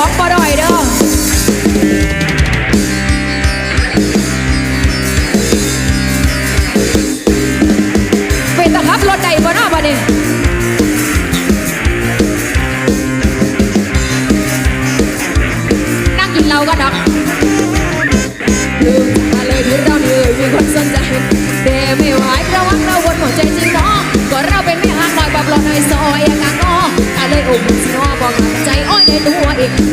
ของบ่ด้อยเด้อเป็นตะขับรถใดบ่เนาะบัดนี้นั่งกินเหล้ากันดอกลืมมาเลยที่เราเลยมีคนสนใจแต่ไม่ไหวระวังเราวนหัวใจจริงเนาะก็เราเป็นแม่ห่างลอยแบบรอในซอยกางอก็เลยอกสิเนาะบอกใจอ้อยในตัวเอง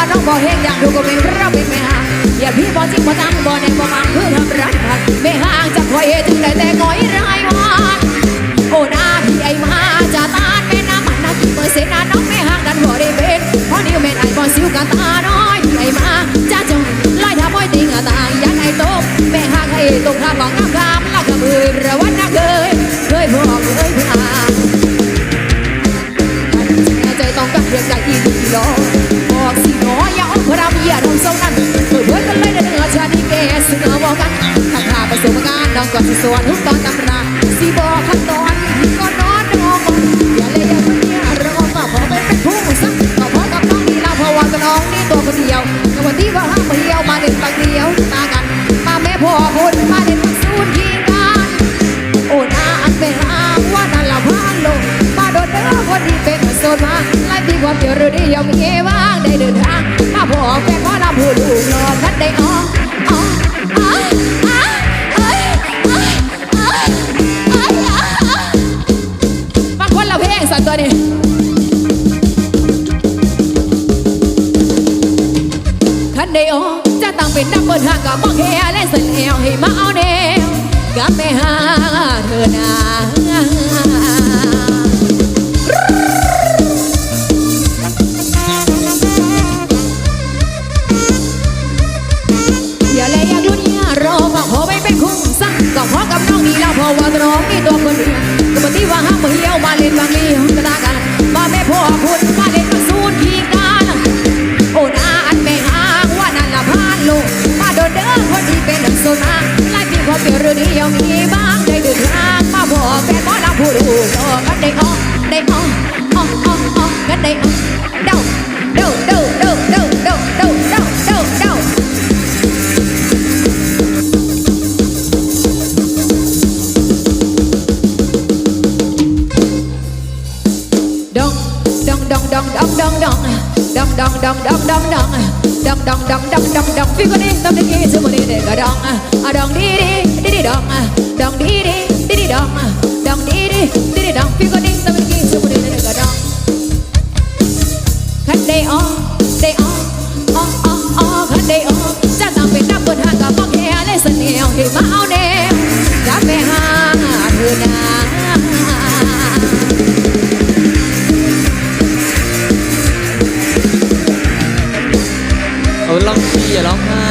ว่าน้องบ่เฮงอยากดูก็เป็นเราเป็นแม่ห่างอย่าพี่บ่จริงบ่ตั้งบ่แน่บ่มังคือทำร้ายกันแม่ห่างจะคอยจึงได้แต่ก้อยร้ายวันโอ้นาพี่ไอ้มาจะตานแม่น้ำมันนากี่เปอร์เซ็นต์นะน้องแม่ห่างกันบ่ได้เป็นเพราะนิ้วแม่ไอ้บ่สิวกันตาน้อยพี่ไอ้มาจ้าจงไล่ทับไว้ติงอะตายยันไอ้ตกแม่ห่างให้ตกข้าบอกงามคำแล้วก็มือระวังนะเคยเคยบอกเคย ก็สิสวนทุกตอนตำราสิบอกขั้นตอนก็นอนนอนอย่าเลยอย่าคนเดียวเราก็พอไปเป็นผู้สักก็พอกับน้องนี่เราพราะว่ากับน้องนี่ตัวคนเดียวกับวันที่ว่าห้ามเดียวมาเล่นบางเดียวตากัน มาแม่พ่อคุณมาเล่นบางสูนยิงกันโอ้นาอันเป็นอาว่านั่นละพานลงมาโดนเด้อคนที่เป็นโซนมาไล่ปีความเดียวหรือไดียังมีว่างได้เดินทางมาพ่อแฟนพ่อลำพูดลูกรอคัดได้อ๋ออ๋ออ๋อ เป็นนับบนทางก็บอกแค่และเสนแอวให้มาเอาแนวกับไปหาเธอนาก็ขอกับน้องนี่แล้วพอว่ร้องนี้ตัวคนเดียว แฟนหมอลำผู้ดูก็กันได้อ้อได้อ้ออ้ออ้ออ้อกันได้อ้อเด้าเด้าเด้าเด้าเด้าเด้าเด้าเด้ ลองซีอย่าร้องไห้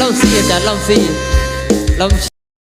ลองซีอาจารย์ลองซีลอง